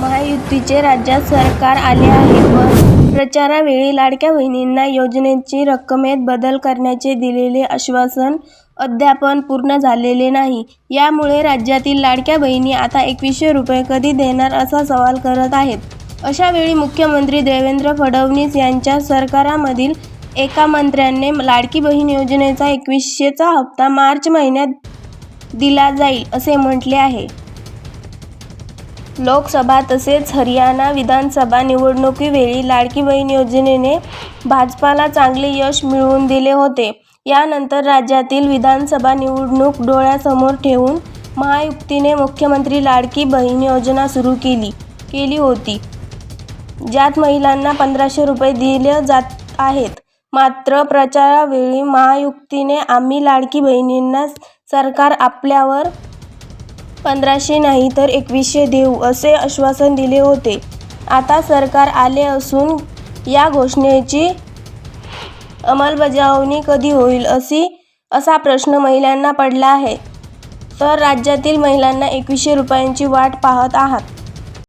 महायुतीचे राज्यात सरकार आले आहे व प्रचारावेळी लाडक्या बहिणींना योजनेची रक्कमेत बदल करण्याचे दिलेले आश्वासन अद्यापन पूर्ण झालेले नाही. यामुळे राज्यातील लाडक्या बहिणी आता एकवीसशे रुपये कधी देणार असा सवाल करत आहेत. अशावेळी मुख्यमंत्री देवेंद्र फडणवीस यांच्या सरकारमधील एका मंत्र्याने लाडकी बहीण योजनेचा एकवीसशेचा हप्ता मार्च महिन्यात दिला जाईल असे म्हटले आहे. लोकसभा तसेच हरियाणा विधानसभा निवडणुकीवेळी लाडकी बहीण योजनेने भाजपला चांगले यश मिळवून दिले होते. यानंतर राज्यातील विधानसभा निवडणूक डोळ्यासमोर ठेवून महायुक्तीने मुख्यमंत्री लाडकी बहीण योजना सुरू केली केली होती. ज्यात महिलांना पंधराशे रुपये दिले जात आहेत. मात्र प्रचारावेळी महायुक्तीने आम्ही लाडकी बहिणींना सरकार आपल्यावर पंधराशे नाही तर एकवीसशे देऊ असे आश्वासन दिले होते. आता सरकार आले असून या घोषणेची अंमलबजावणी कधी होईल अशी असा प्रश्न महिलांना पडला आहे. तर राज्यातील महिलांना एकवीसशे रुपयांची वाट पाहत आहात